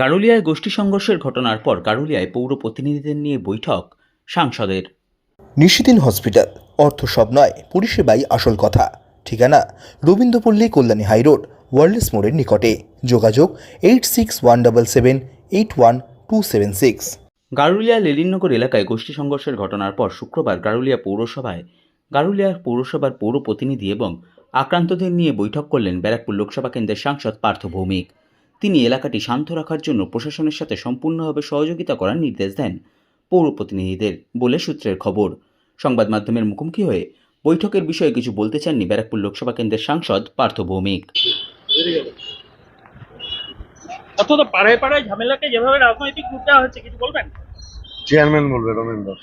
গারুলিয়ায় গোষ্ঠী সংঘর্ষের ঘটনার পর গারুলিয়ায় পৌর প্রতিনিধিদের নিয়ে বৈঠক সাংসদের। নিশিদিন হসপিটাল অর্থ সব নয় পরিষেবাই আসল কথা। ঠিকানা রবীন্দ্রপল্লী কল্যাণী হাইরোড ওয়ার্ল্ডস মোড়ের নিকটে। যোগাযোগ eight six one double seven eight one two seven six. Garulia Leninnagar এলাকায় গোষ্ঠী সংঘর্ষের ঘটনার পর শুক্রবার গারুলিয়া পৌরসভায় গারুলিয়া পৌরসভার পৌর প্রতিনিধি এবং আক্রান্তদের নিয়ে বৈঠক করলেন ব্যারাকপুর লোকসভা কেন্দ্রের সাংসদ পার্থ ভৌমিক। তিনি এলাকাটি শান্ত রাখার জন্য প্রশাসনের সাথে সম্পূর্ণভাবে সহযোগিতা করার নির্দেশ দেন পৌর প্রতিনিধিদের বলে সূত্রের খবর। সংবাদ মাধ্যমের মুখোমুখি হয়ে বৈঠকের বিষয়ে কিছু বলতে চাননি ব্যারাকপুর লোকসভা কেন্দ্রের সাংসদ পার্থ ভৌমিক। অথচ পাড়ায় পাড়ায় ঝামেলাকে যেভাবে রাজনৈতিক রূপ দেওয়া হচ্ছে কিছু বলবেন? চেয়ারম্যান বলবে Ramen Das.